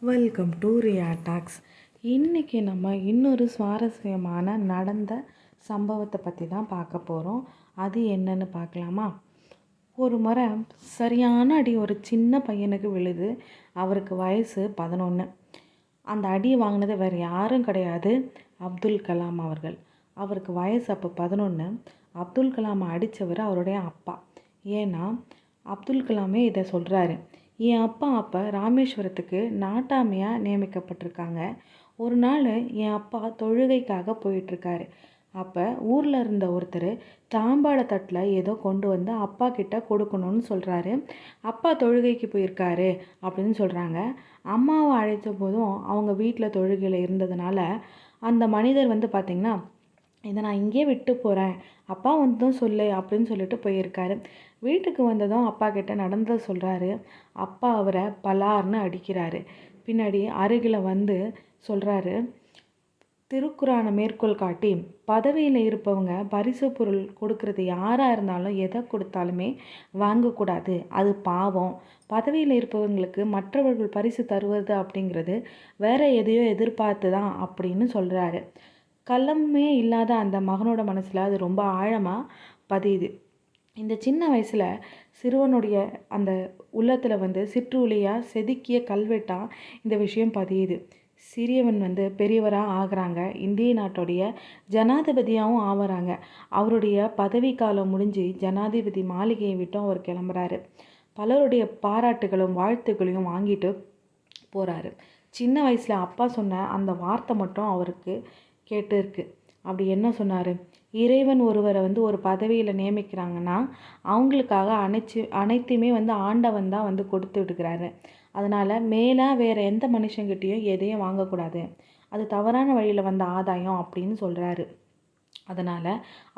Welcome to Riya talks இன்றைக்கி நம்ம இன்னொரு சுவாரஸ்யமான நடந்த சம்பவத்தை பற்றி தான் பார்க்க போகிறோம் அது என்னன்னு பார்க்கலாமா? ஒரு முறை சரியான அடி ஒரு சின்ன பையனுக்கு விழுது. அவருக்கு வயசு பதினொன்று அந்த அடி வாங்கினது வேறு யாரும் கிடையாது. அப்துல் கலாம் அவர்கள். அவருக்கு வயசு அப்போ பதினொன்று அப்துல் கலாம் அடித்தவர் அவருடைய அப்பா. ஏன்னா அப்துல் கலாமே இதை சொல்கிறாரு என் அப்பா அப்போ ராமேஸ்வரத்துக்கு நாட்டாமையாக நியமிக்கப்பட்டிருக்காங்க. ஒரு நாள் என் அப்பா தொழுகைக்காக போயிட்டுருக்காரு. அப்போ ஊரில் இருந்த ஒருத்தர் தாம்பாள தட்டில் ஏதோ கொண்டு வந்து அப்பா கிட்ட கொடுக்கணும்னு சொல்கிறாரு அப்பா தொழுகைக்கு போயிருக்காரு அப்படின்னு சொல்கிறாங்க அம்மாவை அழைத்த போதும் அவங்க வீட்டில் தொழுகையில் இருந்ததுனால அந்த மனிதர் வந்து பார்த்திங்கன்னா இதை நான் இங்கேயே விட்டு போகிறேன் அப்பா வந்ததும் சொல்லு அப்படின்னு சொல்லிட்டு போயிருக்காரு. வீட்டுக்கு வந்ததும் அப்பா கிட்ட நடந்ததை சொல்கிறாரு அப்பா அவரை பலார்னு அடிக்கிறாரு. பின்னாடி அருகில் வந்து சொல்கிறாரு திருக்குறானை மேற்கோள் காட்டி பதவியில் இருப்பவங்க பரிசு பொருள் கொடுக்கறது யாராக இருந்தாலும் எதை கொடுத்தாலுமே வாங்கக்கூடாது அது பாவம். பதவியில் இருப்பவங்களுக்கு மற்றவர்கள் பரிசு தருவது அப்படிங்கிறது வேற எதையோ எதிர்பார்த்து தான் அப்படின்னு சொல்கிறாரு கள்ளமே இல்லாத அந்த மகனோட மனசில் அது ரொம்ப ஆழமாக பதியுது. இந்த சின்ன வயசில் சிறுவனுடைய அந்த உள்ளத்தில் வந்து சிற்றுளியாக செதுக்கிய கல்வெட்டாக இந்த விஷயம் பதியுது. சிறியவன் வந்து பெரியவராக ஆகிறாங்க. இந்திய நாட்டுடைய ஜனாதிபதியாகவும் ஆகிறாங்க அவருடைய பதவி காலம் முடிஞ்சு ஜனாதிபதி மாளிகையை விட்டும் அவர் கிளம்புறாரு. பலருடைய பாராட்டுகளும் வாழ்த்துக்களையும் வாங்கிட்டு போகிறாரு சின்ன வயசில் அப்பா சொன்ன அந்த வார்த்தை மட்டும் அவருக்கு கேட்டு இருக்கு அப்படி என்ன சொன்னார்? இறைவன் ஒருவரை வந்து ஒரு பதவியில் நியமிக்கிறாங்கன்னா அவங்களுக்காக அனைச்சு அனைத்தையுமே வந்து ஆண்டவன் தான் வந்து கொடுத்து விடுக்கிறாரு அதனால் மேலே வேறு எந்த மனுஷங்கிட்டேயும் எதையும் வாங்கக்கூடாது. அது தவறான வழியில் வந்த ஆதாயம் அப்படின்னு சொல்கிறாரு அதனால்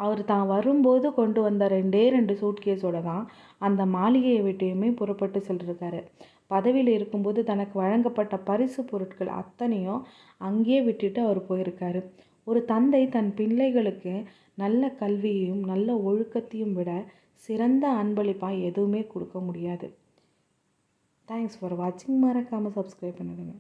அவர் தான் வரும்போது கொண்டு வந்த ரெண்டே ரெண்டு சூட்கேஸோடு தான் அந்த மாளிகையை விட்டையுமே புறப்பட்டு சென்றிருக்காரு. பதவியில் இருக்கும்போது தனக்கு வழங்கப்பட்ட பரிசு பொருட்கள் அத்தனையும் அங்கேயே விட்டுட்டு அவர் போயிருக்காரு. ஒரு தந்தை தன் பிள்ளைகளுக்கு நல்ல கல்வியையும் நல்ல ஒழுக்கத்தையும் விட சிறந்த அன்பளிப்பாக எதுவுமே கொடுக்க முடியாது. தேங்க்ஸ் ஃபார் வாட்சிங் மறக்காமல் சப்ஸ்கிரைப் பண்ணிடுங்க.